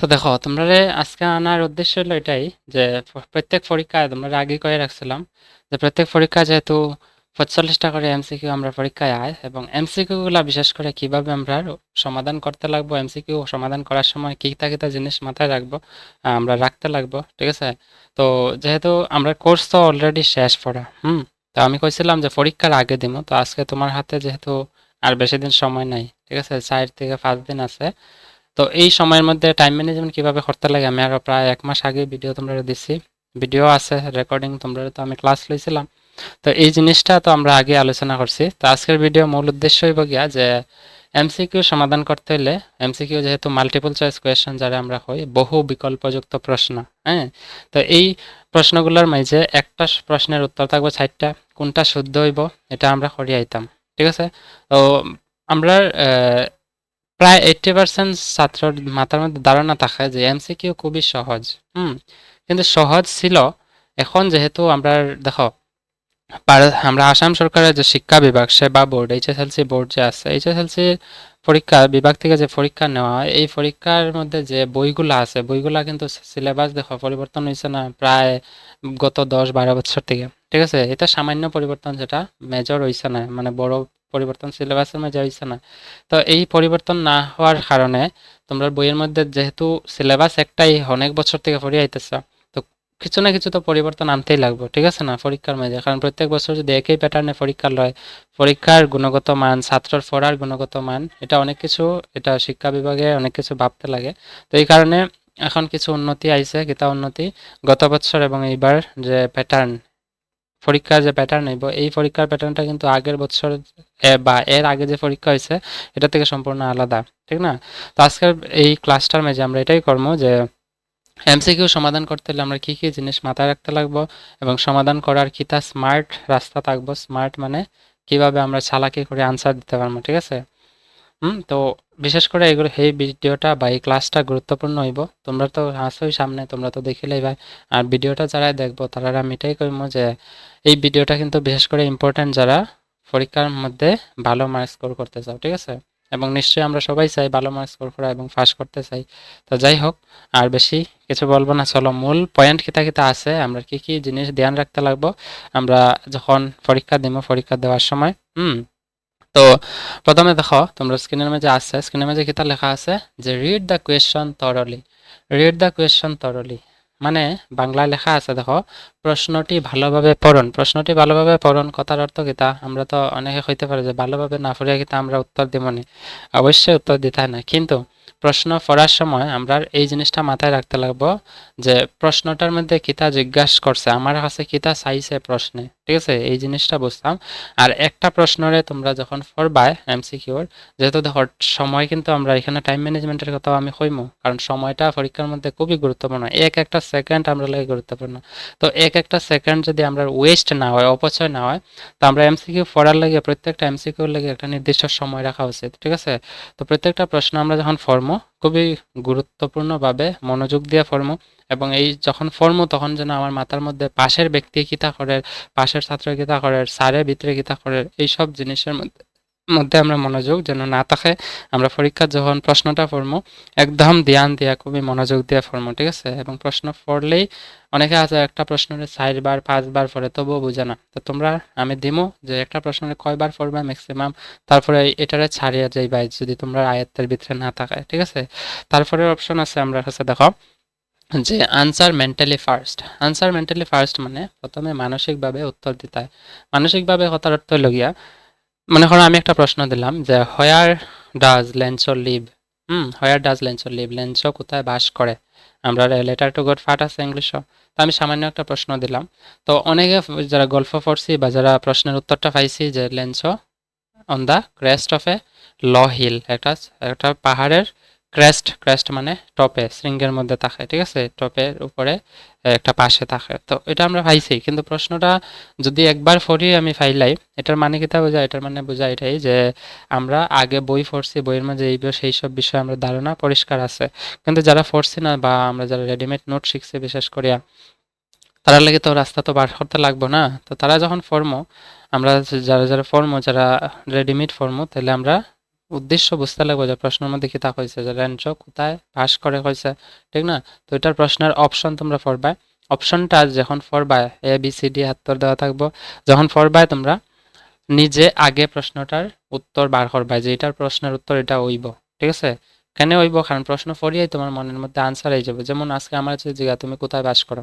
তো দেখো তোমরা আজকে আনার উদ্দেশ্য হলো এটাই যে প্রত্যেক পরীক্ষায় তোমরা আগে কয়ে রাখছিলাম যে প্রত্যেক পরীক্ষা যেহেতু পঁয়তাল্লিশটা করে এমসিকিউ আমরা পরীক্ষায় আয় এবং এমসিকিউ গুলা বিশেষ করে কীভাবে আমরা সমাধান করতে লাগবো এমসিকিউ সমাধান করার সময় কি কিতা জিনিস মাথায় রাখব আমরা রাখতে লাগবো, ঠিক আছে? তো যেহেতু আমরা কোর্স তো অলরেডি শেষ পড়া, হুম? তো আমি কইছিলাম যে পরীক্ষার আগে দিব তো আজকে তোমার হাতে যেহেতু আর বেশি দিন সময় নাই, ঠিক আছে? চার থেকে পাঁচ দিন আছে তো এই সময়ের মধ্যে টাইম ম্যানেজমেন্ট কীভাবে করতে লাগে? আমি আরও প্রায় এক মাস আগে ভিডিও তোমরা দিছি। ভিডিও আছে রেকর্ডিং তোমরা তো আমি ক্লাস লইছিলাম। তো এই জিনিসটা তো আমরা আগে আলোচনা করছি। তো আজকের ভিডিও মূল উদ্দেশ্য হইব গিয়া যে এমসিকিউ সমাধান করতে হলে এমসিকিউ যেহেতু মাল্টিপল চয়েস কোয়েশ্চেন যারা আমরা হই বহু বিকল্পযুক্ত প্রশ্ন হ্যাঁ? তো এই প্রশ্নগুলোর মাঝে একটা প্রশ্নের উত্তর থাকবে চারটা, কোনটা শুদ্ধ হইব, এটা আমরা করিয়ে আইতাম, ঠিক আছে? তো আমরা প্রায় এইটটি পার্সেন্ট ছাত্রর মাথার মধ্যে ধারণা থাকে যে এমসিকিউ খুবই সহজ। হুম, কিন্তু সহজ ছিল এখন যেহেতু আমরা, দেখো আমরা আসাম সরকারের যে শিক্ষা বিভাগ সেবা বোর্ড এইচএসএলসি বোর্ড যে আছে এইচএসএলসি পরীক্ষা, বিভাগ থেকে যে পরীক্ষা নেওয়া হয়, এই পরীক্ষার মধ্যে যে বইগুলা আছে, বইগুলা কিন্তু সিলেবাস দেখো, পরিবর্তন হয়েছে না প্রায় গত দশ বারো বছর থেকে, ঠিক আছে? এটা সামান্য পরিবর্তন যেটা মেজর হয়েছে না মানে বড় পরিবর্তন সিলেবাসের মধ্যে হয়েছে না তো এই পরিবর্তন না হওয়ার কারণে তোমরা বইয়ের মধ্যে যেহেতু সিলেবাস একটাই অনেক বছর থেকে পড়ে আইতেছ, তো কিছু না কিছু তো পরিবর্তন আনতেই লাগবে, ঠিক আছে না? পরীক্ষার মাঝে, কারণ প্রত্যেক বছর যদি একই প্যাটার্নে পরীক্ষা লয়, পরীক্ষার গুণগত মান, ছাত্রর পড়ার গুণগত মান, এটা অনেক কিছু, এটা শিক্ষা বিভাগে অনেক কিছু ভাবতে লাগে। তো এই কারণে এখন কিছু উন্নতি আইছে কিতা উন্নতি। গত বছর এবং এইবার যে প্যাটার্ন পরীক্ষার যে প্যাটার্ন হইব এই পরীক্ষার প্যাটার্নটা কিন্তু আগের বছর বা এর আগে যে পরীক্ষা হয়েছে, এটা থেকে সম্পূর্ণ আলাদা, ঠিক না? তো আজকের এই ক্লাসটার মাঝে আমরা এটাই করব যে এমসিকিউ সমাধান করতে হলে আমরা কী কী জিনিস মাথায় রাখতে লাগবো এবং সমাধান করার কী কিতা স্মার্ট রাস্তা থাকব? স্মার্ট মানে কীভাবে আমরা চালাকি করে আনসার দিতে পারব, ঠিক আছে? হুম, তো বিশেষ করে এগুলো এই ভিডিওটা বা এই ক্লাসটা গুরুত্বপূর্ণ হইব। তোমরা তো আসোই সামনে, তোমরা তো দেখিলেই ভাই। আর ভিডিওটা যারা দেখব, তারা আমি এটাই করব যে, এই ভিডিওটা কিন্তু বিশেষ করে ইম্পর্ট্যান্ট যারা পরীক্ষার মধ্যে ভালো মার্কস স্কোর করতে চাও, ঠিক আছে? এবং নিশ্চয়ই আমরা সবাই চাই ভালো মার্কস স্কোর করা এবং পাস করতে চাই। তো যাই হোক, আর বেশি কিছু বলব না, চলো মূল পয়েন্ট কিতা কিতা আছে, আমরা কি কি জিনিস ধ্যান রাখতে লাগবো। আমরা যখন পরীক্ষা দিব পরীক্ষা দেওয়ার সময়, হুম তো প্রথমে দেখো, তোমরা স্ক্রিনের মধ্যে আছে স্ক্রিনের মধ্যে কিতা লেখা আছে যে read the question thoroughly read the question thoroughly মানে বাংলায় লেখা আছে, দেখো, প্রশ্নটি ভালোভাবে পড়ন। প্রশ্নটি ভালোভাবে পড়ন, কথার অর্থ কিতা? আমরা তো অনেকে হইতে পারে যে, ভালোভাবে না পড়িয়া কিতা আমরা উত্তর দিব অবশ্যই উত্তর দিতে হয় না। কিন্তু প্রশ্ন পড়ার সময় আমরা এই জিনিসটা মাথায় রাখতে লাগবো যে প্রশ্নটার মধ্যে কিতা জিজ্ঞাসা করছে, আমার কাছে কিতা চাইছে প্রশ্নে, ঠিক আছে? এই জিনিসটা বুঝতাম। আর একটা প্রশ্নরে তোমরা যখন পড়বায় এমসিকিউর, যেহেতু দেখো সময় কিন্তু আমরা এখানে টাইম ম্যানেজমেন্টের কথাও আমি কইমু, কারণ সময়টা পরীক্ষার মধ্যে খুবই গুরুত্বপূর্ণ। এক একটা সেকেন্ড আমরা লাগে গুরুত্বপূর্ণ। তো এক একটা সেকেন্ড যদি আমরা ওয়েস্ট না হয়, অপচয় না হয়, তো আমরা এমসিকিউ পড়ার লাগে, প্রত্যেকটা এমসিকিউর লাগে একটা নির্দিষ্ট সময় রাখা উচিত, ঠিক আছে? তো প্রত্যেকটা প্রশ্ন আমরা যখন ফর্মো খুবই গুরুত্বপূর্ণভাবে মনোযোগ দিয়ে ফর্ম এবং এই যখন ফর্ম তখন যেন আমার মাথার মধ্যে পাশের ব্যক্তি কিতা করে পাশের ছাত্র কিতা করে স্যারের ভিতরে কিতা করে এইসব জিনিসের মধ্যে মধ্যে আমরা মনোযোগ যেন না থাকে, আমরা পরীক্ষার যখন প্রশ্নটা পড়ব, একদম ধ্যান দিয়া খুবই মনোযোগ দিয়ে পড়ব, ঠিক আছে? এবং প্রশ্ন পড়লেই অনেকে আছে, একটা প্রশ্নের চারবার, পাঁচবার পড়ে, তবুও বুঝে না। তো তোমরা, আমি দিমো যে একটা প্রশ্নের কয়বার পড়বা ম্যাক্সিমাম তারপরে এটারে ছাড়িয়ে যাইবা, যদি তোমরা আয়ত্তের ভিতরে না থাকে ঠিক আছে? তারপরে অপশন আছে আমরা কাছে দেখো, যে answer mentally first answer mentally first মানে প্রথমে মানসিকভাবে উত্তর দিতে হয়। মানসিকভাবে কথার অর্থ হলো গিয়া মনে করো আমি একটা প্রশ্ন দিলাম যে where does Lencho live hmm where does Lencho live Lencho কোথায় বাস করে? আমরা লেটার টু গড ফাট আছে ইংলিশও তো আমি সামান্য একটা প্রশ্ন দিলাম। তো অনেকে যারা গল্প পড়ছি বা যারা প্রশ্নের উত্তরটা পাইছি যে Lencho on the crest of a low hill একটা একটা পাহাড়ের ক্রেস্ট ক্রেস্ট মানে টপে শৃঙ্গের মধ্যে থাকে, ঠিক আছে? টপের উপরে একটা পাশে থাকে। তো এটা আমরা পাইছি, কিন্তু প্রশ্নটা যদি একবার পড়ি আমি ফাইলাই এটার মানে কিতা বোঝায়? এটার মানে বোঝায় এটাই যে আমরা আগে বই পড়ছি, বইয়ের মাঝে এই সেই সব বিষয়ে আমরা ধারণা পরিষ্কার আছে। কিন্তু যারা পড়ছি না বা আমরা যারা রেডিমেড নোট শিখছি, বিশেষ করিয়া তারা লাগে তো রাস্তা তো বার করতে লাগবো না। তো তারা যখন ফর্মো আমরা যারা যারা ফর্ম যারা রেডিমেড ফর্মো তাহলে আমরা উদ্দেশ্য বুঝতে লাগবে যে প্রশ্নের মধ্যে কিতা হয়েছে? যে রেঞ্চ কোথায়? পাস করে হয়েছে, ঠিক না? তো এটার প্রশ্নের অপশন তোমরা পড়বা। অপশনটা যখন পড়বা এ বি সি ডি উত্তর দেওয়া থাকব। যখন পড়বা তোমরা, নিজে আগে প্রশ্নটার উত্তর বার করবা। যে এটার প্রশ্নের উত্তর এটা হইব, ঠিক আছে? কেন হইব? কারণ প্রশ্ন পড়িয়াই তোমার মনের মধ্যে আনসার হয়ে যাবে। যেমন আজকে আমার হচ্ছে জিগা, তুমি কোথায় বাস করো?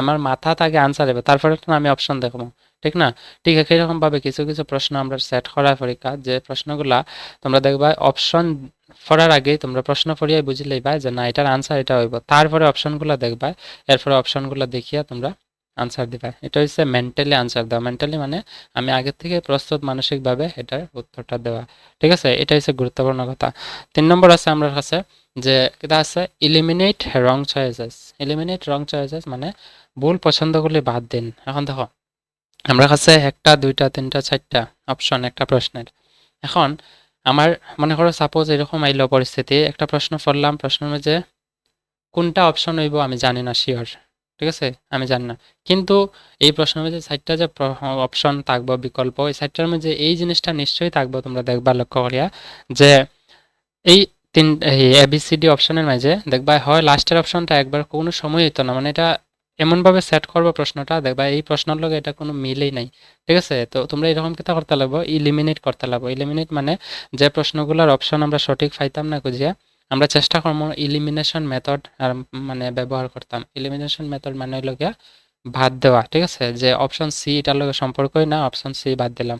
আমার মাথা থাকে আনসার হবে তারপরে আমি অপশন দেখব। ঠিক না? ঠিক একই রকম ভাবে কিছু কিছু প্রশ্ন আমরা সেট করা পরীক্ষা যে প্রশ্নগুলা তোমরা দেখবা অপশন পড়ার আগেই তোমরা প্রশ্ন পড়িয়াই বুঝে লইবা যে না, এটার আনসার এটা হইব। তারপরে অপশনগুলো দেখবা, এরপরে অপশনগুলো দেখিয়া তোমরা আনসার দিবা। এটা হচ্ছে মেন্টালি আনসার দেওয়া। মেন্টালি মানে আমি আগের থেকে প্রস্তুত মানসিকভাবে এটার উত্তরটা দেওয়া। ঠিক আছে? এটা হচ্ছে গুরুত্বপূর্ণ কথা। তিন নম্বর আছে আমার কাছে যে, এটা আছে eliminate wrong choices eliminate wrong choices মানে ভুল পছন্দগুলি বাদ দিন। এখন দেখো, আমার কাছে একটা, দুইটা, তিনটা, চারটা অপশন একটা প্রশ্নের। এখন আমার মনে করো সাপোজ এরকম আইলো পরিস্থিতি, একটা প্রশ্ন পড়লাম প্রশ্নের মধ্যে কোনটা অপশন হইব আমি জানি না শিওর ঠিক আছে? আমি জানি না। কিন্তু এই প্রশ্নের মধ্যে চারটা যে অপশন থাকব, বিকল্প, এই চারটার মধ্যে এই জিনিসটা নিশ্চয়ই থাকব তোমরা দেখবা, লক্ষ্য করিয়া, যে এই তিন এবিসিডি অপশনের মাঝে দেখবা হয় লাস্টের অপশনটা একবার কোনো সময় হইতো না। মানে এটা এমনভাবে সেট করব প্রশ্নটা? দেখবা, এই প্রশ্নের লগে এটা কোনো মিলেই নাই। ঠিক আছে? তো তোমরা এরকম কিতা করতে লাগবো ইলিমিনেট করতে লাগবো। ইলিমিনেট মানে যে প্রশ্নগুলোর অপশন আমরা সঠিক পাইতাম না খুঁজিয়া, আমরা চেষ্টা করব ইলিমিনেশন মেথড মানে ব্যবহার করতাম। ইলিমিনেশন মেথড মানে হইল গিয়া বাদ দেওয়া, ঠিক আছে? যে অপশন সি এটার লগে সম্পর্কই না অপশন সি বাদ দিলাম।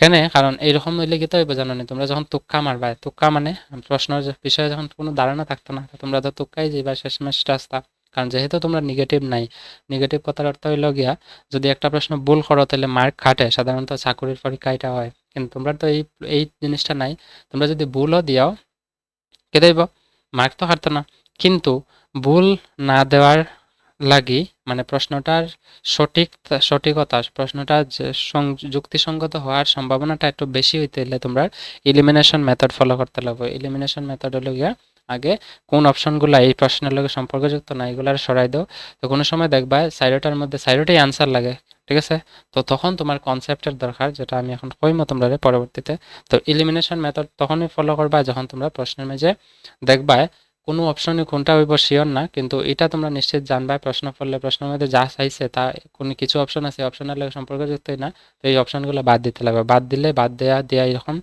কেন? কারণ এইরকম হইলে কি তো জানো নি? তোমরা যখন তুক্কা মারবা, তুক্কা মানে প্রশ্ন বিষয়ে যখন কোনো ধারণা থাকতো না, তোমরা তো তুক্কাই যাইবা, শেষমেশ রাস্তা। কারণ যেহেতু তোমরা নেগেটিভ নাই নেগেটিভ কথার অর্থ হইল গিয়া, যদি একটা প্রশ্ন ভুল করো তাহলে মার্ক খাটে সাধারণত চাকরির পরীক্ষা এটা হয়। কিন্তু তোমরা তো এই এই জিনিসটা নাই তোমরা যদি ভুলও দিয়াও কে দেব? মার্ক তো হারতো না। কিন্তু ভুল না দেওয়ার লাগি মানে প্রশ্নটার সঠিক, সঠিকতা প্রশ্নটা যুক্তিসঙ্গত হওয়ার সম্ভাবনাটা একটু বেশি হইতে হলে তোমরা ইলিমিনেশন মেথড ফলো করতে লাগবে। ইলিমিনেশন মেথড হলো গিয়া আগে কোন অপশনগুলো এই প্রশ্নের লগে সম্পর্কযুক্ত না, এগুলার সরাই দাও। তো কোনো সময় দেখবা সাইডোটার মধ্যে সাইডোটাই আনসার লাগে, ঠিক আছে? তো তখন তোমার কনসেপ্টের দরকার, যেটা আমি এখন কইমো তোমরা পরবর্তীতে। তো ইলিমিনেশন মেথড তখনই ফলো করবা যখন তোমরা প্রশ্নের মেঝে দেখবা কোনো অপশনে কোনটা হইব শিওর না, কিন্তু এটা তোমরা নিশ্চিত জানবা, প্রশ্ন করলে প্রশ্নের মধ্যে যা চাইছে তা কোনো কিছু অপশন আছে অপশনের লাগে সম্পর্কযুক্তই না। তো এই অপশনগুলো বাদ দিতে লাগবে। বাদ দিলে বাদ দেয়া দেয়া এরকম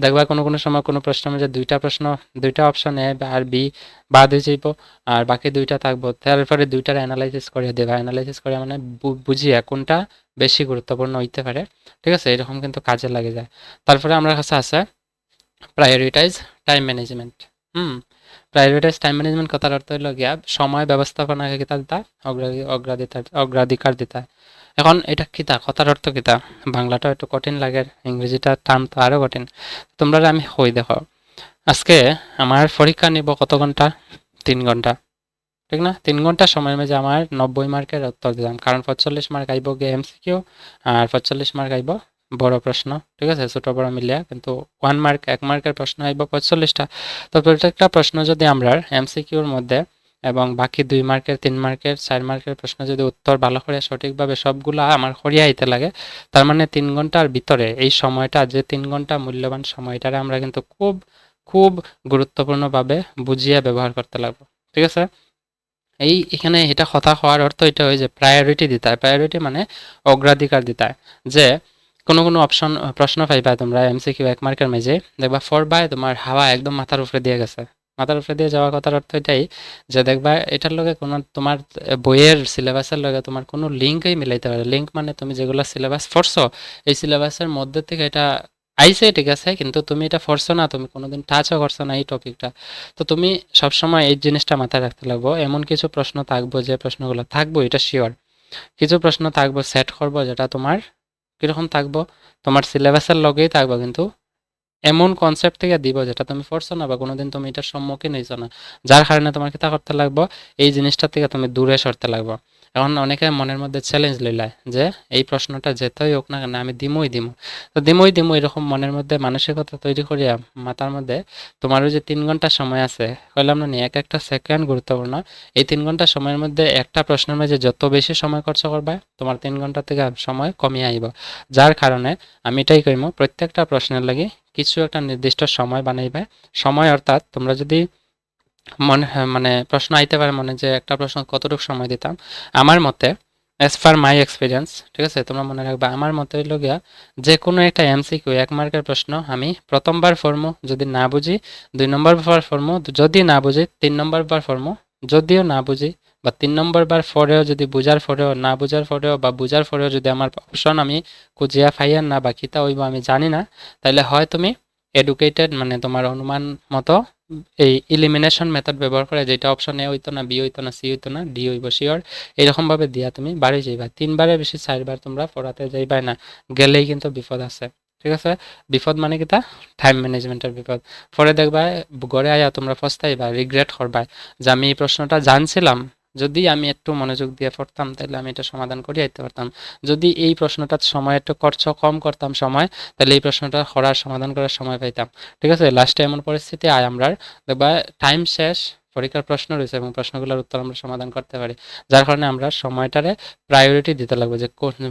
দেখবা কোনো কোনো সময় কোনো প্রশ্নের মধ্যে দুইটা প্রশ্ন, দুইটা অপশন এ আর বি বাদ হয়ে যাইব, আর বাকি দুইটা থাকব। তারপরে দুইটার অ্যানালাইসিস করে দেবা। অ্যানালাইসিস করে মানে বুঝিয়ে কোনটা বেশি গুরুত্বপূর্ণ হইতে পারে। ঠিক আছে? এরকম কিন্তু কাজে লাগে যায়। তারপরে আমার কাছে আছে prioritise time management hmm? Prioritise time management কথার অর্থ হলো গিয়া সময় ব্যবস্থাপনাকে দিতা অগ্রাধিকার অগ্রাধিকার দিতা। এখন এটা কিতা কথার অর্থ কিতা বাংলাটা একটু কঠিন লাগে ইংরেজিটা টার্ম তো আরও কঠিন। তোমরা আমি হই, দেখো। আজকে আমার পরীক্ষা নিব কত ঘণ্টা? তিন ঘণ্টা। ঠিক না? তিন ঘণ্টা সময়ের মাঝে আমার নব্বই মার্কের উত্তর দিলাম। কারণ পঁয়তাল্লিশ মার্ক আইব গিয়ে এমসিকিউ আর পঁয়তাল্লিশ মার্ক আইব বড় প্রশ্ন। ঠিক আছে? ছোট, বড় মিলিয়া। কিন্তু ওয়ান মার্ক এক মার্কের প্রশ্ন আইব পঁয়তাল্লিশটা। তো প্রত্যেকটা প্রশ্ন যদি আমরা এমসিকিউর মধ্যে এবং বাকি দুই মার্কের, তিন মার্কের, চার মার্কের প্রশ্ন যদি উত্তর ভালো করে সঠিকভাবে সবগুলো আমার করিয়া আইতে লাগে, তার মানে তিন ঘণ্টার ভিতরে এই সময়টা, যে তিন ঘণ্টা মূল্যবান সময়টারে আমরা কিন্তু খুব খুব গুরুত্বপূর্ণভাবে বুঝিয়ে ব্যবহার করতে লাগবো। ঠিক আছে? এই এখানে এটা কথা হওয়ার অর্থ এটা হয় যে প্রায়োরিটি দিতে হয়। প্রায়োরিটি মানে অগ্রাধিকার দিতে হয়। যে কোনো কোনো অপশন প্রশ্ন পাইবা তোমরা এমসিকিউ এক মার্কের মেজে দেখবা ফোর বাই তোমার হাওয়া একদম মাথার উপরে দিয়ে গেছে। মাথার উপরে দিয়ে যাওয়ার কথার অর্থ এটাই যে দেখবা এটার লগে কোনো তোমার বইয়ের সিলেবাসের লগে তোমার কোনো লিঙ্কই মিলাইতে পারে। লিঙ্ক মানে তুমি যেগুলো সিলেবাস পড়ছো, এই সিলেবাসের মধ্যে থেকে এটা আইসে ঠিক আছে, কিন্তু তুমি এটা পড়ছো না, তুমি কোনোদিন টাচও করছ না এই টপিকটা তো তুমি সবসময় এই জিনিসটা মাথায় রাখতে লাগবো। এমন কিছু প্রশ্ন থাকব যে প্রশ্নগুলো থাকব, এটা শিওর কিছু প্রশ্ন থাকব সেট করব, যেটা তোমার কীরকম থাকব, তোমার সিলেবাসের লগেই থাকব, কিন্তু এমন কনসেপ্ট থেকে দিব যেটা তুমি পড়ছো না বা কোনোদিন তুমি এটার সম্মুখীন হয়েছো না। যার কারণে তোমাকে তা করতে লাগবো, এই জিনিসটা থেকে তুমি দূরে সরতে লাগবো। এখন অনেকে মনের মধ্যে চ্যালেঞ্জ লইলায় যে, এই প্রশ্নটা যেতেই হোক না কেন, আমি দিমই দিমু। তো দিমই দিমু এরকম মনের মধ্যে মানসিকতা তৈরি করিয়া মাথার মধ্যে তোমারও যে তিন ঘণ্টা সময় আছে, কইলাম না এক একটা সেকেন্ড গুরুত্বপূর্ণ। এই তিন ঘণ্টা সময়ের মধ্যে একটা প্রশ্নের মাঝে যত বেশি সময় খরচ করবে, তোমার তিন ঘণ্টা থেকে সময় কমিয়ে আইব। যার কারণে আমি এটাই কইমু, প্রত্যেকটা প্রশ্নের লাগি কিছু একটা নির্দিষ্ট সময় বানাইবে। সময় অর্থাৎ তোমরা যদি মনে মানে প্রশ্ন আইতে পারে মনে যে একটা প্রশ্ন কতটুকু সময় দিতাম। আমার মতে অ্যাজ পার মাই এক্সপিরিয়েন্স ঠিক আছে, তোমরা মনে রাখবে, আমার মতে হইল গিয়া যে কোনো একটা এমসিকিউ এক মার্কের প্রশ্ন আমি প্রথমবার ফর্মু যদি না বুঝি, দুই নম্বর বার ফর্মু যদি না বুঝি, তিন নম্বর বার ফর্মু যদিও না বুঝি, বা তিন নম্বর বার পরেও যদি বুঝার পরেও, না বুঝার পরেও, বা বুঝার পরেও যদি আমার অপশন আমি খুঁজিয়া ফাইয়ার না বা কিতা হইব আমি জানি না তাহলে হয় তুমি এডুকেটেড মানে তোমার অনুমান মতো এই ইলিমিনেশন মেথড ব্যবহার করে যেটা অপশন এ হইতো না বি হইতো না সি হইতো না ডি হইব শিওর এরকমভাবে দিয়া তুমি বাড়ি যাইবা। তিনবারের বেশি চারবার তোমরা পড়াতে যাইবাই না, গেলেই কিন্তু বিপদ আছে, ঠিক আছে? বিপদ মানে কি তা? টাইম ম্যানেজমেন্টের বিপদ। পরে দেখবা ঘরে আয়া তোমরা পস্তাইবা রিগ্রেট করবা যে আমি এই প্রশ্নটা জানছিলাম যদি আমি একটু মনোযোগ দিয়ে পড়তাম, তাহলে আমি এটা সমাধান করে আইতে পারতাম। যদি এই প্রশ্নটার সময় একটু খরচ কম করতাম সময়, তাহলে এই প্রশ্নটা করার সমাধান করার সময় পাইতাম। ঠিক আছে? লাস্টে এমন পরিস্থিতি, আয় আমরা দেখবা টাইম শেষ, পরীক্ষার প্রশ্ন রয়েছে এবং প্রশ্নগুলোর উত্তর আমরা সমাধান করতে পারি। যার কারণে আমরা সময়টারে প্রায়োরিটি দিতে লাগবে যে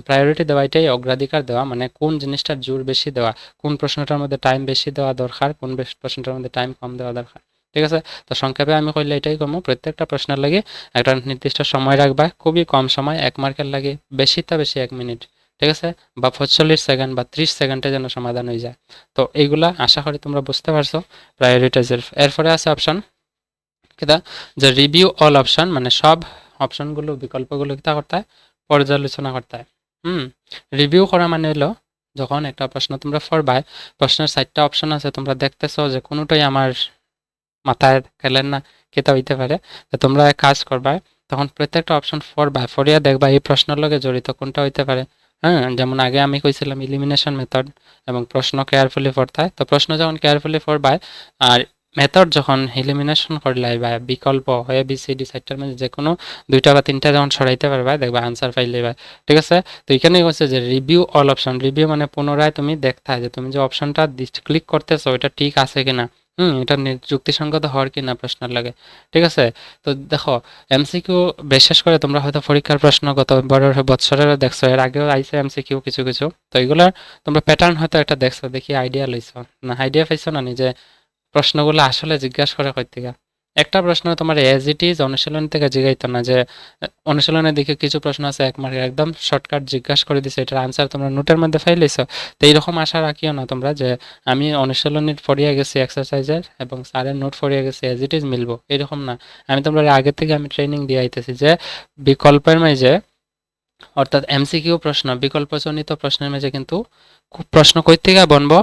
প্রায়োরিটি দেওয়া এটাই অগ্রাধিকার দেওয়া মানে কোন জিনিসটার জোর বেশি দেওয়া, কোন প্রশ্নটার মধ্যে টাইম বেশি দেওয়া দরকার, কোন প্রশ্নটার মধ্যে টাইম কম দেওয়া দরকার। ঠিক আছে? তো সংক্ষেপে আমি কইলে এটাই কমো, প্রত্যেকটা প্রশ্নের লাগে একটা নির্দিষ্ট সময় রাখবা, খুবই কম সময়, এক মার্কের লাগে বেশিটা বেশি এক মিনিট, ঠিক আছে? বা পঁচল্লিশ সেকেন্ড বা ত্রিশ সেকেন্ডে যেন সমাধান হয়ে যায়। তো এইগুলা আশা করি তোমরা বুঝতে পারছ প্রায়োরিটাইজের এরপরে আছে অপশন কিতা? যে রিভিউ অল অপশন মানে সব অপশনগুলো বিকল্পগুলো কিতা করতে হয়? পর্যালোচনা করতে হয়। হুম? রিভিউ করা মানে হলো, যখন একটা প্রশ্ন তোমরা পড়বাই প্রশ্নের চারটা অপশন আছে, তোমরা দেখতেছো যে কোনোটাই আমার মাথায় খেলেন না কেতা হইতে পারে? তোমরা কাজ করবা, তখন প্রত্যেকটা অপশন পড়বা ফরিয়া দেখবা এই প্রশ্নের লগে জড়িত কোনটা হইতে পারে। হ্যাঁ যেমন আগে আমি কইছিলাম ইলিমিনেশন মেথড এবং প্রশ্ন কেয়ারফুলি পড়তে। হয় তো প্রশ্ন যখন কেয়ারফুলি পড়বাই আর মেথড যখন এলিমিনেশন করলাই বা বিকল্প হয়ে বি সি ডি সাইটটার মধ্যে যে কোনো দুইটা বা তিনটা যখন সরাইতে পারবা, দেখবা আনসার ফাইলে বা ঠিক আছে? তো এখানে হচ্ছে যে রিভিউ অল অপশন রিভিউ মানে পুনরায় তুমি দেখতে যে তুমি যে অপশনটা ক্লিক করতেছো, ওইটা ঠিক আছে কিনা। হুম, এটা যুক্তিসঙ্গত হওয়ার কি না প্রশ্ন লাগে? ঠিক আছে? তো দেখো, এমসিকিউ বিশেষ করে তোমরা হয়তো পরীক্ষার প্রশ্ন গত বছরের দেখছ, এর আগেও আইসে এমসিকিউ কিছু কিছু। তো এগুলার তোমরা প্যাটার্ন হয়তো একটা দেখছ, দেখি আইডিয়া লইছো। না আইডিয়া পাইছো না নিজে প্রশ্নগুলো আসলে জিজ্ঞাসা করে কই থেকে একটা প্রশ্ন তোমার এজ ইট ইজ অনুশীলন থেকে জিগাইতো না যে, অনুশীলনের দিকে কিছু প্রশ্ন আছে, এক মার্কের একদম শর্টকাট জিজ্ঞাসা করে দিছে, এটার আনসার তোমরা নোটের মধ্যে ফাইলেছো তো এইরকম আশা রাখিও না তোমরা যে, আমি অনুশীলনী ফরিয়ে গেছি এক্সারসাইজের এবং স্যারের নোট ফরিয়ে গেছি এজ ইট ইজ মিলবো, এরকম না। আমি তোমরা আগে থেকে আমি ট্রেনিং দিয়ে আইতেছি যে, বিকল্পের মাঝে, অর্থাৎ এমসিকিউ প্রশ্ন, বিকল্পজনিত প্রশ্নের মাঝে কিন্তু খুব প্রশ্ন কই থেকে বনবো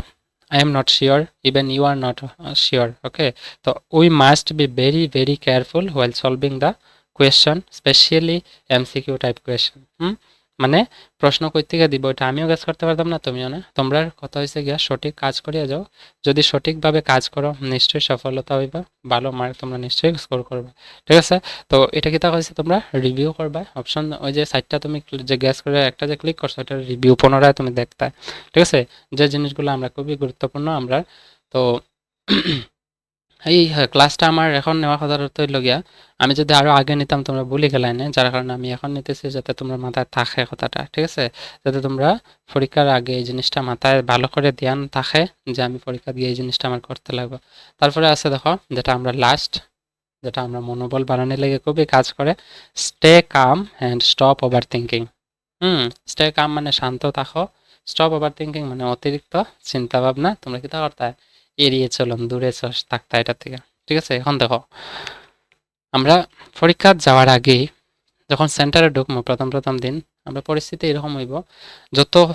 I am not sure, even you are not uh, sure. Okay, so we must be very, very careful while solving the question, especially MCQ type question. হুম মানে প্রশ্ন কই থেকে দিব এটা আমিও কাজ করতে পারতাম না, তুমিও না। তোমরা কথা হয়েছে গিয়া সঠিক কাজ করিয়া যাও। যদি সঠিকভাবে কাজ করো, নিশ্চয়ই সফলতা হইবা, ভালো মার্ক তোমরা নিশ্চয়ই স্কোর করবে। ঠিক আছে? তো এটা কি তা হয়েছে তোমরা? রিভিউ করবা। অপশন ওই যে সাইটটা তুমি যে গ্যাস করে একটা যে ক্লিক করছ এটা রিভিউ পুনরায় তুমি দেখতে। ঠিক আছে? যে জিনিসগুলো আমরা খুবই গুরুত্বপূর্ণ আমরা, তো এই ক্লাসটা আমার এখন নেওয়া কথার অর্থ হইল গিয়া আমি যদি আরও আগে নিতাম, তোমরা ভুলে গেলাই না? যার কারণে আমি এখন নিতেছি, যাতে তোমরা মাথায় থাকে কথাটা, ঠিক আছে? যাতে তোমরা পরীক্ষার আগে এই জিনিসটা মাথায় ভালো করে ধ্যান থাকে, যে আমি পরীক্ষা দিয়ে এই জিনিসটা আমার করতে লাগবে। তারপরে আছে দেখো, যেটা আমরা লাস্ট যেটা আমরা মনোবল বাড়ানোর লেগে খুবই কাজ করে stay calm and stop overthinking hmm stay calm মানে শান্ত থাকো স্টপ ওভার থিঙ্কিং মানে অতিরিক্ত চিন্তা ভাবনা তোমরা কি করতে হয়? এড়িয়ে চলুন, দূরে থাকতে এটার থেকে ঠিক আছে, এখন দেখো। আমরা পরীক্ষা যাওয়ার আগেই যখন সেন্টারে ঢুকবো প্রথম প্রথম দিন, আমরা পরিস্থিতি এরকম হইব, যত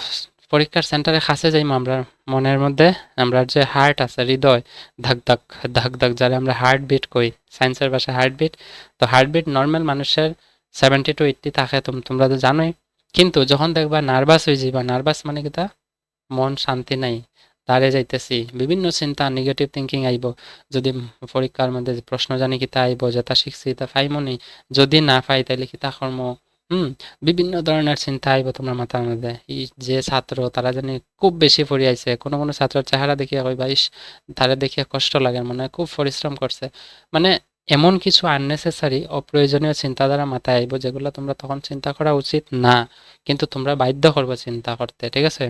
পরীক্ষার সেন্টারে কাছে যাইমো, আমরা মনের মধ্যে, আমরা যে হার্ট আছে, হৃদয়, ধাক ধাক ধাক ধাক, যারা আমরা হার্ট বিট কই সায়েন্সের ভাষায় হার্ট বিট তো হার্ট বিট নর্মাল মানুষের সেভেন্টি টু এইট্টি থাকে, তোম- তোমরা তো জানোই। কিন্তু যখন দেখবা নার্ভাস হয়ে যাইবা নার্ভাস মানে কি তা? মন শান্তি নাই। দাঁড়িয়ে যাইতেছি। বিভিন্ন চিন্তা নেগেটিভ থিঙ্কিং আইব। যদি পরীক্ষার মধ্যে প্রশ্ন জানি কিতা আইব যেটা শিখছি, তা ফাইমনি যদি না পাই, তাইলে কিতা কর্ম? হুম, বিভিন্ন ধরনের চিন্তা আইব তোমার মাথার মধ্যে। যে ছাত্র, তারা জানি খুব বেশি পড়িয়াছে কোনো কোনো ছাত্রের চেহারা দেখিয়া কইবা ইস, তারা দেখিয়া কষ্ট লাগে, মনে খুব পরিশ্রম করছে। মানে এমন কিছু আননেসেসারি অপ্রয়োজনীয় চিন্তাধারা মাথায় আইব, যেগুলো তোমরা তখন চিন্তা করা উচিত না। কিন্তু তোমরা বাধ্য করব চিন্তা করতে, ঠিক আছে?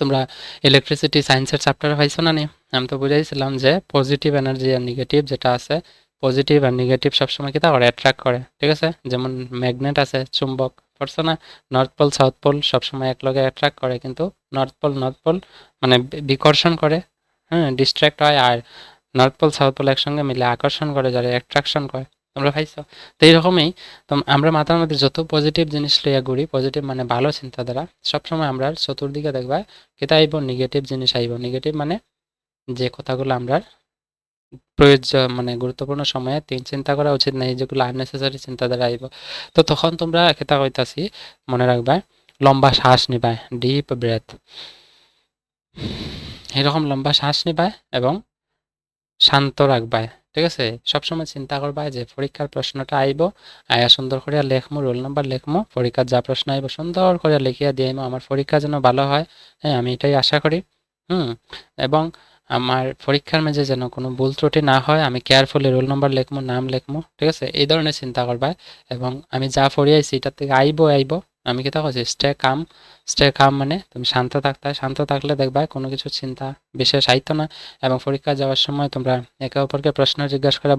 তোমরা ইলেকট্রিসিটি সায়েন্সের চ্যাপ্টারে পাইছো না নি? আমি তো বুঝাইছিলাম যে পজিটিভ এনার্জি আর নেগেটিভ যেটা আছে পজিটিভ আর নেগেটিভ সবসময় কি তা অ্যাট্রাক্ট করে, ঠিক আছে? যেমন ম্যাগনেট আছে, চুম্বক, পড়ছো না? নর্থ পোল সাউথ পোল সবসময় এক লগে অ্যাট্রাক্ট করে, কিন্তু নর্থ পোল নর্থ পোল মানে বিকর্ষণ করে হ্যাঁ ডিস্ট্র্যাক্ট হয় আর নর্থ পোল সাউথ পোল একসঙ্গে মিলে আকর্ষণ করে, যারা অ্যাট্রাকশন করে। তোমরা পাইছো? তো এইরকমই আমরা মাথার মধ্যে যত পজিটিভ জিনিস লইয়া ঘুরি পজিটিভ মানে ভালো চিন্তাধারা সবসময় আমরা চতুর্দিকে দেখবা, কেতা আইব নেগেটিভ জিনিস আইব। নেগেটিভ মানে যে কথাগুলো আমরা প্রয়োজন মানে গুরুত্বপূর্ণ সময়ে চিন্তা করা উচিত নাই, যেগুলো আননেসেসারি চিন্তাধারা আইব। তো তখন তোমরা কেতা কইতাছি, মনে রাখবা, লম্বা শ্বাস নিবাই ডিপ ব্রেথ এরকম লম্বা শ্বাস নিবাই এবং শান্ত রাখবাই ঠিক আছে? সবসময় চিন্তা করবা যে পরীক্ষার প্রশ্নটা আইব, আয়া সুন্দর করে লেখমু, রোল নাম্বার লেখমু, পরীক্ষার যা প্রশ্ন আইব সুন্দর করে লিখিয়া দিয়ে আমার পরীক্ষা যেন ভালো হয়। হ্যাঁ আমি এটাই আশা করি। হুম? এবং আমার পরীক্ষার মাঝে যেন কোনো ভুল ত্রুটি না হয়, আমি কেয়ারফুলি রোল নাম্বার লেখমু, নাম লেখমু, ঠিক আছে? এই ধরনের চিন্তা করবা। এবং আমি যা পড়িয়াছি, এটার থেকে আইব আইব। আমি কি করছি স্টে কাম স্টে কাম মানে তুমি শান্ত থাকতে। শান্ত থাকলে দেখবা কোনো কিছু চিন্তা বিশেষ আইতো না এবং পরীক্ষা যাওয়ার সময় তোমরা একে অপরকে প্রশ্ন জিজ্ঞাসা করা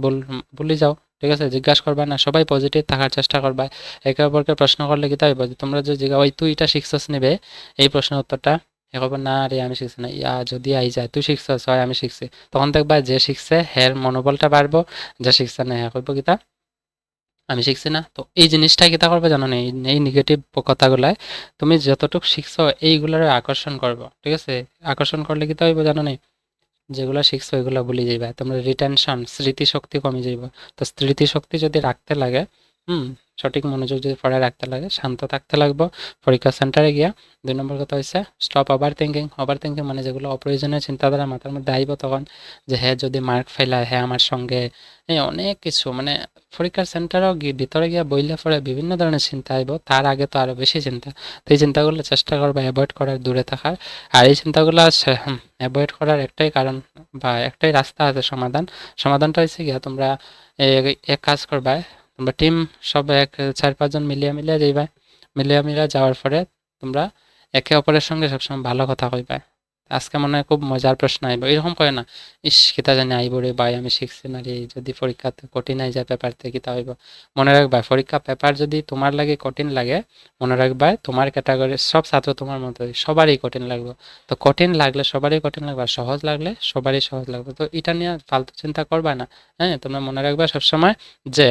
ভুলে যাও, ঠিক আছে? জিজ্ঞাসা করবা না, সবাই পজিটিভ থাকার চেষ্টা করবা। একে অপরকে প্রশ্ন করলে কি তাই তোমরা যে ওই তুই এটা শিখছস নিবে? এই প্রশ্নের উত্তরটা এ খবর, না রে, আমি শিখছি না। ইয়া, যদি আই যায়, তুই শিখছস, হয় আমি শিখছি। তখন দেখবা যে শিখছে, হের মনোবলটা বাড়বো, যে শিখছে না হ্যাঁ কইব কিতা আমি শিখছি না। তো এই জিনিসটাই কিতা করবে জানো না? এই নেগেটিভ কথাগুলায় তুমি যতটুকু শিখছো, এইগুলোর আকর্ষণ করব, ঠিক আছে? আকর্ষণ করলে কিতা হইব জানো না? যেগুলো শিখছো এগুলো ভুলে যাইবা। তোমরা রিটেনশন স্মৃতিশক্তি কমে যাইব। তো স্মৃতিশক্তি যদি রাখতে লাগে, হুম সঠিক মনোযোগ যদি পড়ায় রাখতে লাগে, শান্ত থাকতে লাগবো। পরীক্ষা সেন্টারে গিয়া দুই নম্বর কথা হচ্ছে stop overthinking overthinking মানে যেগুলো অপ্রয়োজনীয় চিন্তাধারা মাথার মধ্যে আইব তখন, যে হ্যাঁ যদি মার্ক ফেলায় হ্যাঁ আমার সঙ্গে, এই অনেক কিছু। মানে পরীক্ষার সেন্টারেও গিয়ে ভিতরে গিয়া বইলে পরে বিভিন্ন ধরনের চিন্তা আইব, তার আগে তো আরও বেশি চিন্তা। তো এই চিন্তাগুলো চেষ্টা করবা অ্যাভয়েড করার, দূরে থাকার। আর এই চিন্তাগুলো অ্যাভয়েড করার একটাই কারণ বা একটাই রাস্তা আছে সমাধান। সমাধানটা হচ্ছে গিয়া তোমরা এক কাজ করবা তোমরা টিম সব এক, চার পাঁচজন মিলিয়ে মিলিয়ে যাইবা। মিলিয়ে মিলিয়ে যাওয়ার পরে তোমরা একে অপরের সঙ্গে সবসময় ভালো কথা কইবা। আজকে মনে হয় খুব মজার প্রশ্ন আইব। এরকম করে না, ইস, কিতা জানি আইব রে ভাই, আমি শিখছি না রে, যদি পরীক্ষাতে কঠিন আই যায়, পেপার থেকে কিতা হইব? মনে রাখবা, পরীক্ষা, পেপার যদি তোমার লাগে কঠিন লাগে, মনে রাখবা তোমার ক্যাটাগরির সব ছাত্র তোমার মতো, সবারই কঠিন লাগবে। তো কঠিন লাগলে সবারই কঠিন লাগবে, আর সহজ লাগলে সবারই সহজ লাগবে। তো এটা নিয়ে ফালতু চিন্তা করবা না। হ্যাঁ তোমরা মনে রাখবা সবসময় যে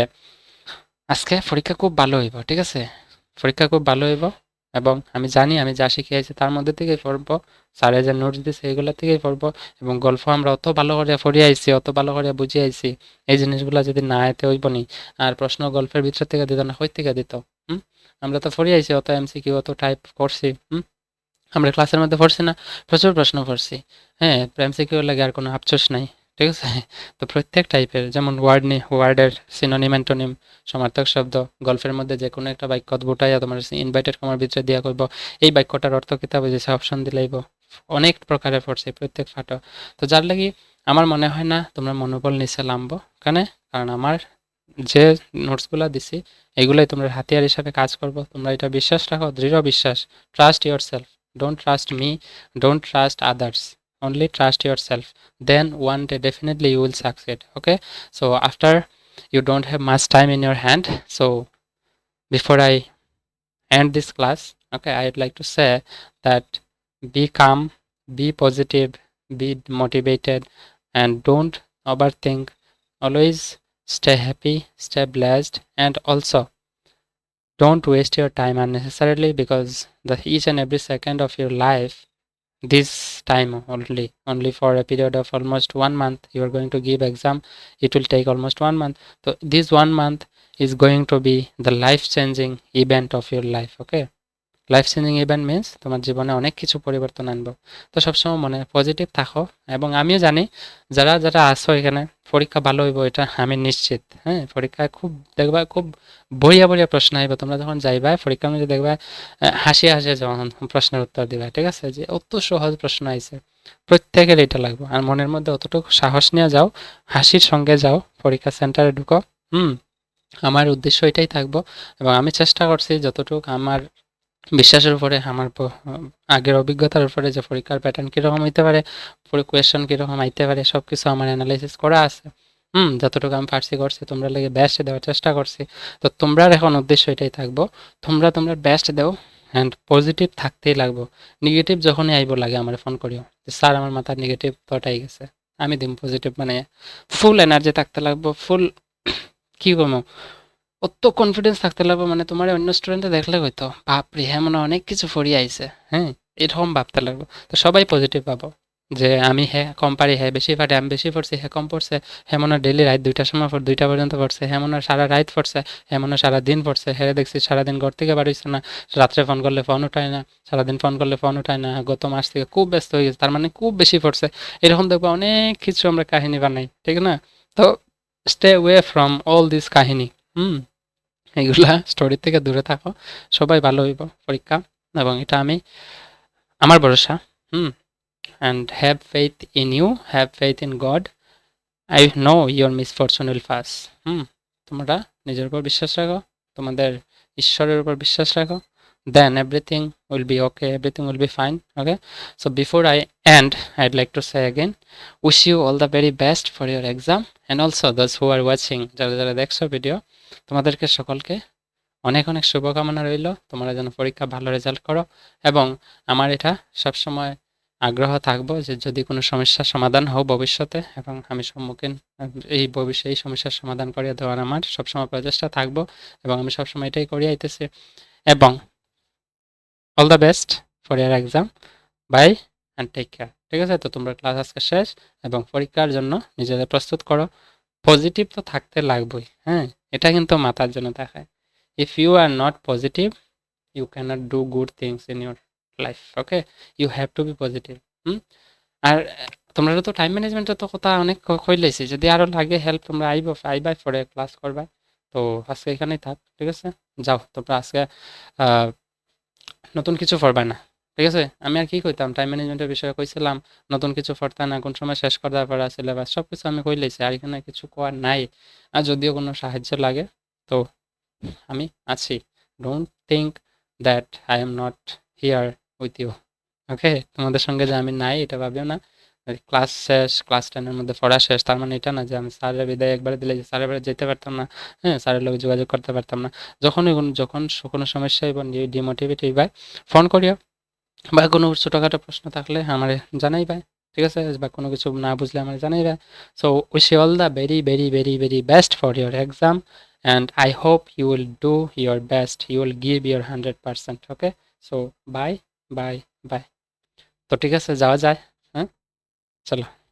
আজকে পরীক্ষা খুব ভালো হইব, ঠিক আছে? পরীক্ষা খুব ভালো হইব এবং আমি জানি, আমি যা শিখিয়েছি তার মধ্যে থেকেই পড়ব। স্যারে যে নোটস দিছে এগুলো থেকেই পড়ব এবং গল্প আমরা অত ভালো করে পড়ে আইছি, অত ভালো করে বুঝে আইছি, এই জিনিসগুলো যদি না এতে হইব নি, আর প্রশ্ন গল্পের ভিতর থেকে দিত না, কই থেকে দিত? হুম? আমরা তো পড়ে আইছি, অত এমসিকিউ অত টাইপ করছি, হুম? আমরা ক্লাসের মধ্যে পড়ছি না, প্রচুর প্রশ্ন পড়ছি। হ্যাঁ এমসিকিউ লাগে আর কোনো আফসোস নাই। ঠিক আছে? তো প্রত্যেক টাইপের যেমন ওয়ার্ড নি ওয়ার্ডের সিনোনিম অ্যান্টোনিম সমার্থক শব্দ, গল্পের মধ্যে যে কোনো একটা বাক্য বুটাইয়া তোমার ইনভাইটেড কমার ভিতরে দিয়া করব এই বাক্যটার অর্থ কিতাব বুঝেছে অপশন দিলাইব অনেক প্রকারের পড়ছে প্রত্যেক ফাটো। তো যার লাগি আমার মনে হয় না তোমরা মনোবল নিচে নামবো কেন? কারণ আমার যে নোটসগুলো দিছি এগুলাই তোমরা হাতিয়ার হিসাবে কাজ করব। তোমরা এটা বিশ্বাস রাখো, দৃঢ় বিশ্বাস। Trust yourself don't trust me don't trust others only trust yourself. Then one day definitely you will succeed okay? So after you don't have much time in your hand so before i end this class okay i'd like to say that be calm be positive be motivated and don't overthink. Always stay happy stay blessed and also don't waste your time unnecessarily because the each and every second of your life this time only only for a period of almost one month. You are going to give exam it will take almost one month. So this one month is going to be the life changing event of your life okay life changing event means তোমার জীবনে অনেক কিছু পরিবর্তন আনব। তো সবসময় মনে positive থাকো এবং আমিও জানি যারা যারা আসো এখানে, পরীক্ষা ভালো হইব এটা আমি নিশ্চিত। হ্যাঁ পরীক্ষায় খুব দেখবা, খুব বড়িয়া বড়িয়া প্রশ্ন আইব। তোমরা যখন যাইবা, পরীক্ষার মধ্যে দেখবা হাসি হাসি যখন প্রশ্নের উত্তর দিবা, ঠিক আছে? যে অত সহজ প্রশ্ন আইছে। প্রত্যেকের এটা লাগবে। আর মনের মধ্যে অতটুকু সাহস নিয়ে যাও, হাসির সঙ্গে যাও, পরীক্ষা সেন্টারে ঢুকো। হুম, আমার উদ্দেশ্য এটাই থাকব এবং আমি চেষ্টা করছি যতটুকু আমার বিশ্বাসের উপরে, আমার আগের অভিজ্ঞতার উপরে যে পরীক্ষার প্যাটার্ন কীরকম হইতে পারে কোয়েশ্চেন কীরকম আইতে পারে সব কিছু আমার অ্যানালাইসিস করা আছে। হুম, যতটুকু আমি পারছি করছি, তোমরা লেগে বেস্ট দেওয়ার চেষ্টা করছি। তো তোমরা এখন উদ্দেশ্য এটাই থাকব, তোমরা তোমরা বেস্ট দেও অ্যান্ড পজিটিভ থাকতেই লাগবো। নেগেটিভ যখনই আইব লাগে আমার ফোন করিও, যে স্যার আমার মাথার নেগেটিভ থটাই গেছে, আমি দিম পজিটিভ মানে ফুল এনার্জি থাকতে লাগবো ফুল কি কমো অত কনফিডেন্স থাকতে লাগবে মানে তোমার অন্য স্টুডেন্টে দেখলে হয়তো, বাপরে হ্যাঁ মনে অনেক কিছু ফরি আইছে হ্যাঁ এরকম ভাবতে লাগবে। তো সবাই পজিটিভ পাবো, যে আমি হ্যাঁ কম পারি হ্যাঁ বেশি পারি, আমি বেশি পড়ছি হ্যাঁ কম পড়ছে হ্যাঁ মনে ডেলি রাত দুইটার সময় পর দুইটা পর্যন্ত পড়ছে হ্যাঁ মনে সারা রাত পড়ছে হ্যাঁ মনে সারা দিন পড়ছে হ্যাঁ দেখছি সারাদিন ঘর থেকে বাড়িছে না, রাত্রে ফোন করলে ফোন উঠায় না, সারাদিন ফোন করলে ফোন উঠায় না, গত মাস থেকে খুব ব্যস্ত হয়ে গেছে, তার মানে খুব বেশি পড়ছে, এরকম দেখব অনেক কিছু আমরা কাহিনী বানাই, ঠিক না? তো stay away from all this কাহিনী। হুম, এইগুলা স্টোরি থেকে দূরে থাকো। সবাই ভালো হইব, পরীক্ষা। এবং এটা আমি, আমার ভরসা। হুম and have faith in you have faith in God I know your misfortune will pass hmm, তোমরা নিজের উপর বিশ্বাস রাখো, তোমাদের ঈশ্বরের উপর বিশ্বাস রাখো। Then everything will be okay everything will be fine okay so before I end I'd like to say again wish you all the very best for your exam and also those who are watching যারা যারা দেখছ video তোমাদেরকে সকলকে অনেক অনেক শুভকামনা রইল। তোমরা যেন পরীক্ষা ভালো রেজাল্ট করো, এবং আমার এটা সবসময় আগ্রহ থাকব যে যদি কোনো সমস্যার সমাধান হোক ভবিষ্যতে, এবং আমি সম্মুখীন এই ভবিষ্যতে এই সমস্যার সমাধান করিয়ে দেওয়ার আমার সবসময় প্রচেষ্টা থাকব, এবং আমি সবসময় এটাই করিয়ে আইতেছি। এবং all the best for your exam bye and take care ঠিক আছে? তো তোমরা ক্লাস আজকে শেষ এবং পরীক্ষার জন্য নিজেদের প্রস্তুত করো। পজিটিভ তো থাকতে লাগবেই হ্যাঁ? এটা কিন্তু মাথার জন্য দেখায়। If you are not positive you can't do good things in your life okay you have to be positive hmm? আর, তোমরা তো টাইম ম্যানেজমেন্টের তো কথা অনেক কই কইলেছি যদি আরও লাগে হেল্প তোমরা আইব আইবাই পরে ক্লাস করবা। তো আজকে এখানেই থাক, ঠিক আছে? যাও, তোমরা আজকে নতুন কিছু পড়বা না। ঠিক আছে? আমি আর কি কইতাম টাইম ম্যানেজমেন্টের বিষয়ে কইছিলাম, নতুন কিছু পড়তা না, কোন সময় শেষ করতে পারা সিলেবাস সব কিছু আমি কই কইলেছি আর এখানে কিছু কোয়ার নাই। আর যদিও কোনো সাহায্য লাগে, তো আমি আছি। Don't think that I am not here with you okay তোমাদের সঙ্গে যে আমি নাই, এটা ভাবিও না। ক্লাস শেষ ক্লাস টেনের মধ্যে পড়া শেষ তার মানে এটা না যে আমি স্যারের বিদায় একবারে দিলে স্যারের বাড়ি যেতে পারতাম না হ্যাঁ স্যারের লোক যোগাযোগ করতে পারতাম না যখনই যখন কোনো সমস্যা এবং ডিমোটিভেট হইবাই ফোন করিও বা কোনো ছোটোখাটো প্রশ্ন থাকলে আমার জানাইবাই ঠিক আছে বা কোনো কিছু না বুঝলে আমার জানাই ভাই so wish all the very very very very best for your exam and I hope you will do your best. You will give your 100%. Okay? So, bye bye, bye. তো ঠিক আছে যাওয়া যায় হ্যাঁ চলো